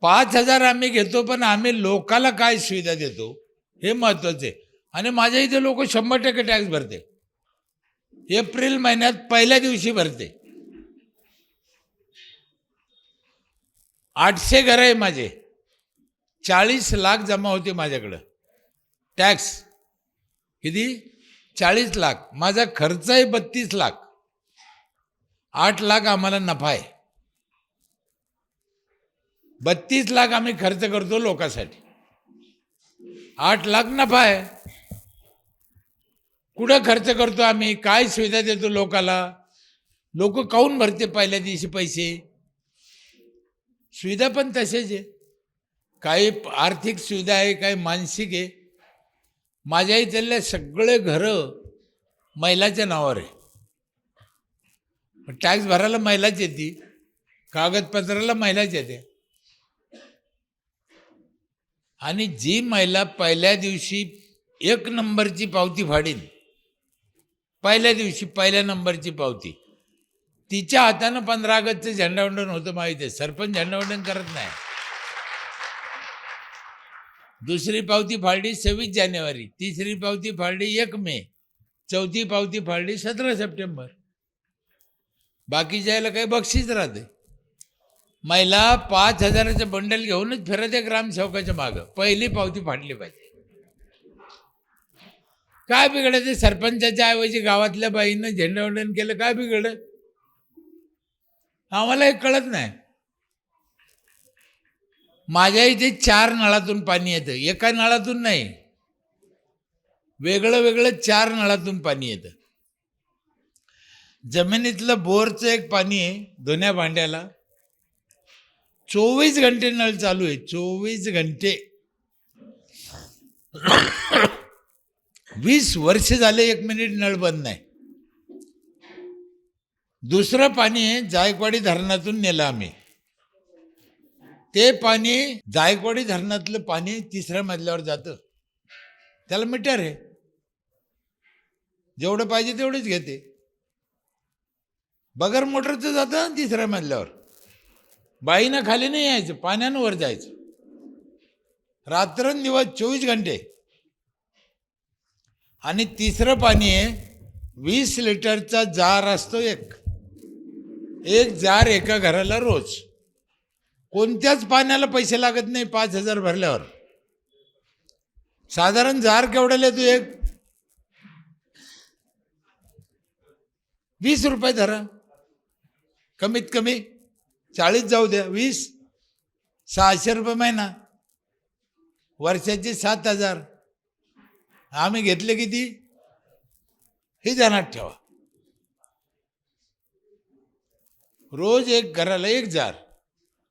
पाच हजार आम्ही घेतो पण आम्ही लोकाला काय सुविधा देतो? हे महत्वाचं आहे. आणि माझ्या इथे लोक शंभर टक्के टॅक्स भरते. एप्रिल महिन्यात पहिल्या दिवशी भरते. आठशे घरं आहे माझे. चाळीस लाख जमा होते माझ्याकडं. टॅक्स किती? चाळीस लाख. माझा खर्च आहे बत्तीस लाख. आठ लाख आम्हाला नफा आहे. बत्तीस लाख आम्ही खर्च करतो लोकांसाठी. आठ लाख नफा आहे. कुठं खर्च करतो आम्ही? काय सुविधा देतो लोकाला? लोक काऊन भरते पहिल्या दिवशी पैसे? सुविधा पण तसेच आहे. काही आर्थिक सुविधा आहे काही मानसिक आहे. माझ्या इथल्या सगळे घरं महिलाच्या नावावर आहे. टॅक्स भरायला महिलाच येते. कागदपत्राला महिलाच येते. आणि जी महिला पहिल्या दिवशी एक नंबरची पावती फाडीन पहिल्या दिवशी पहिल्या नंबरची पावती तिच्या हातानं पंधरा ऑगस्टचं झेंडावंडण होतं माहिती आहे. सरपंच झेंडावंडण करत नाही. दुसरी पावती फाडली सव्वीस जानेवारी तिसरी पावती फाडली एक मे चौथी पावती फाडली सतरा सप्टेंबर. बाकीच्या याला काही बक्षीस राहते. महिला पाच हजाराचं बंडल घेऊनच फिरते ग्रामसेवकाच्या मागं. पहिली पावती फाडली पाहिजे. काय बिघडायचं सरपंचाच्या ऐवजी गावातल्या बाईनं झेंडावंडण केलं काय बिघड आम्हाला हे कळत नाही. माझ्या इथे चार नळातून पाणी येतं. एका नळातून नाही. वेगळं वेगळं चार नळातून पाणी येतं. जमिनीतलं बोरचं एक पाणी आहे धुण्या भांड्याला. चोवीस घंटे नळ चालू आहे चोवीस घंटे. वीस वर्ष झाले एक मिनिट नळ बंद नाही. दुसरं पाणी जायकवाडी धरणातून नेलं आम्ही. ते पाणी जायकवाडी धरणातलं पाणी तिसऱ्या मजल्यावर जातं. त्याला मीटर आहे. जेवढं पाहिजे तेवढंच घेते. बगर मोटरचं जातं तिसऱ्या मजल्यावर. बाईनं खाली नाही यायचं पाण्यानं वर जायचं. रात्रंदिवस चोवीस घंटे. आणि तिसरं पाणी आहे वीस लिटरचा जार असतो एक. एक जार एका घराला रोज. कोणत्याच पाण्याला पैसे लागत नाही पाच हजार भरल्यावर. साधारण जार केवढ्याला तू एक? वीस रुपये धरा. कमीत कमी चाळीस जाऊ द्या वीस. सहाशे रुपये महिना. वर्षाचे सात हजार. आम्ही घेतले किती? हे ध्यानात ठेवा. रोज एक घराला एक जार.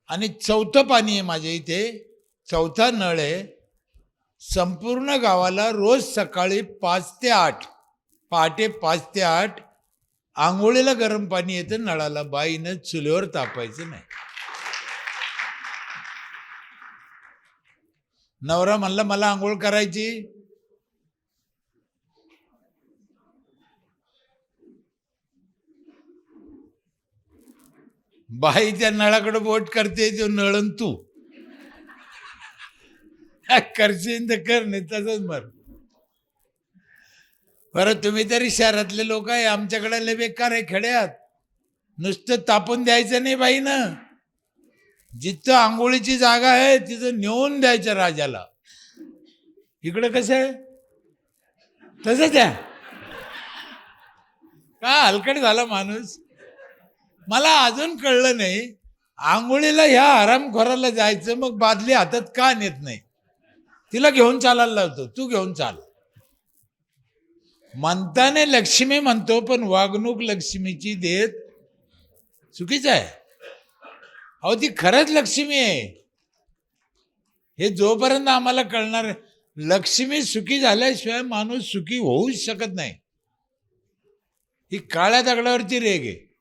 आणि चौथं पाणी आहे माझ्या इथे. चौथा नळ आहे. संपूर्ण गावाला रोज सकाळी पाच ते आठ. पहाटे पाच ते आठ. आंघोळीला गरम पाणी येतं नळाला बाईनं चुलीवर तापायचं नाही. नवरा म्हणला मला आंघोळ करायची. बाई त्या नळाकडे बोट करते तो नळन तू. करशील तर कर नाही तसंच मर. बरं तुम्ही तरी शहरातले लोक आहे आमच्याकडे लय बेकार आहे खेड्यात. नुसतं तापून द्यायचं नाही बाई ना जिथं आंघोळीची जागा आहे तिथं नेऊन द्यायचं राजाला. इकडं कसं आहे? तसंच आहे. का हलकट झाला माणूस? मला अजून कळलं नाही आंघोळीला ह्या आरामखोराला जायचं मग बादली हातात का नेत नाही? तिला घेऊन चालायला लावतो तू घेऊन चाल. म्हणताना लक्ष्मी म्हणतो पण वागणूक लक्ष्मीची देत चुकीचं आहे. अहो ती खरंच लक्ष्मी आहे. हे जोपर्यंत आम्हाला कळणार आहे, लक्ष्मी सुखी झाल्याशिवाय माणूस सुखी होऊच शकत नाही. ही काळ्या दगडावरची रेग आहे.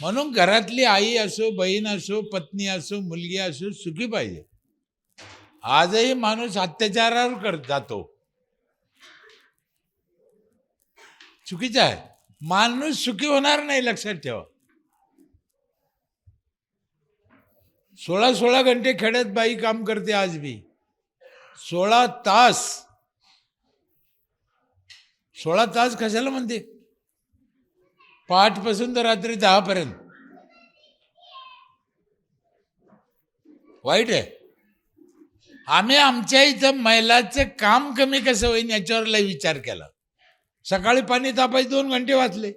म्हणून घरातली आई असो बहीण असो पत्नी असो मुलगी असो सुखी पाहिजे. आजही माणूस अत्याचारावर कर जातो. चुकीचं आहे. माणूस सुखी होणार नाही लक्षात ठेवा. सोळा सोळा घंटे खेड्यात बाई काम करते आज बी. सोळा तास. सोळा तास कशाला म्हणते? पहाटपासून तर रात्री दहापर्यंत. वाईट आहे. आम्ही आमच्या इथं महिलाचं काम कमी कसं होईल याच्यावर लय विचार केला. सकाळी पाणी तापायचे दोन घंटे वाचले.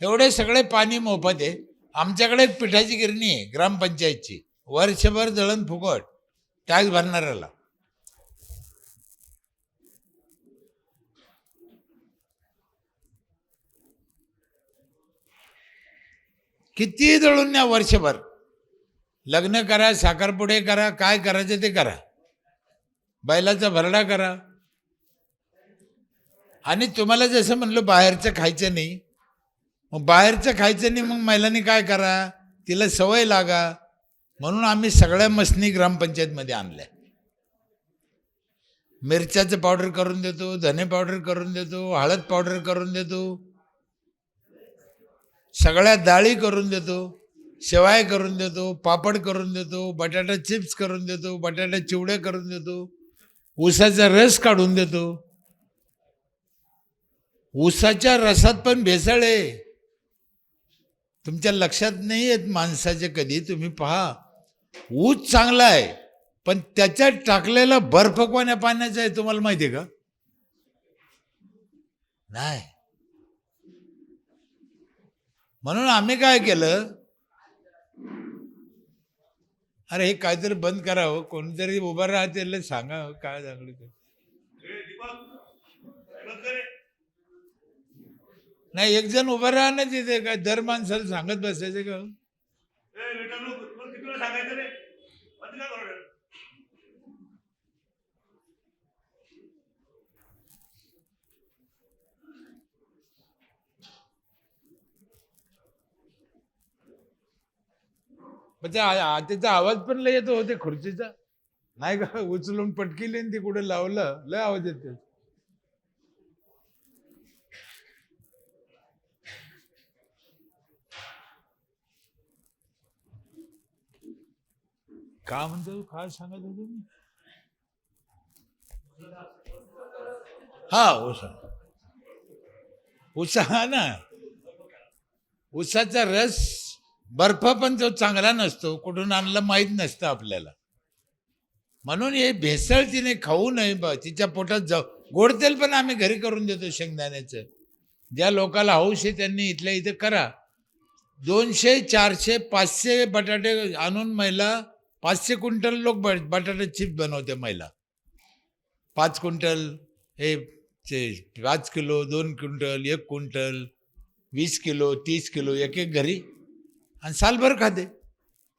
एवढे सगळे पाणी मोफत आहे. आमच्याकडे एक पिठाची गिरणी आहे ग्रामपंचायतची. वर्षभर जळण फुकट टॅक्स भरणाऱ्याला. किती जळून न्या वर्षभर? लग्न करा साखरपुडे करा काय करायचं ते करा. बैलाचा भरडा करा. आणि तुम्हाला जसं म्हणलं बाहेरचं खायचं नाही. मग बाहेरचं खायचं नाही मग महिलांनी काय करा? तिला सवय लागा. म्हणून आम्ही सगळ्या मसनी ग्रामपंचायतमध्ये आणल्या. मिरच्याचं पावडर करून देतो धने पावडर करून देतो हळद पावडर करून देतो. सगळ्या डाळी करून देतो शेवाय करून देतो पापड करून देतो बटाटा चिप्स करून देतो बटाटा चिवडे करून देतो ऊसाचा रस काढून देतो. ऊसाच्या रसात पण भेसळ आहे. तुमच्या लक्षात नाही येत माणसाचे कधी? तुम्ही पहा. ऊस चांगला आहे पण त्याच्यात टाकलेला बर्फ कोण्या पाण्याचा आहे तुम्हाला माहिती आहे का? नाही. म्हणून आम्ही काय केलं? अरे हे काहीतरी बंद करावं. कोणीतरी उभं राहते सांगा. काय चांगलं ते नाही एक जण उभं राहा ना तिथे काय दर माणसाला सांगत बसायचं का? त्याचा आवाज पण लय येतो होते खुर्चीचा. नाही का उचलून पटकीले ते कुठे लावलं लय आवाज येते. का म्हणतो काय सांगत होतो मी. हा उसा उसा हा ना. उसाचा रस बर्फ पण तो चांगला नसतो कुठून आणला माहीत नसतं आपल्याला. म्हणून हे भेसळ तिने खाऊ नये बा तिच्या पोटात जाऊ गोड तेल पण आम्ही घरी करून देतो शेंगदाण्याचं. ज्या लोकाला हौस आहे त्यांनी इथल्या इथं करा. दोनशे चारशे पाचशे बटाटे आणून महिला पाचशे क्विंटल लोक ब- बटाटे चिप्स बनवते महिला. पाच क्विंटल हे ते पाच किलो दोन क्विंटल एक क्विंटल वीस किलो तीस किलो एक एक घरी आणि सालभर खाते.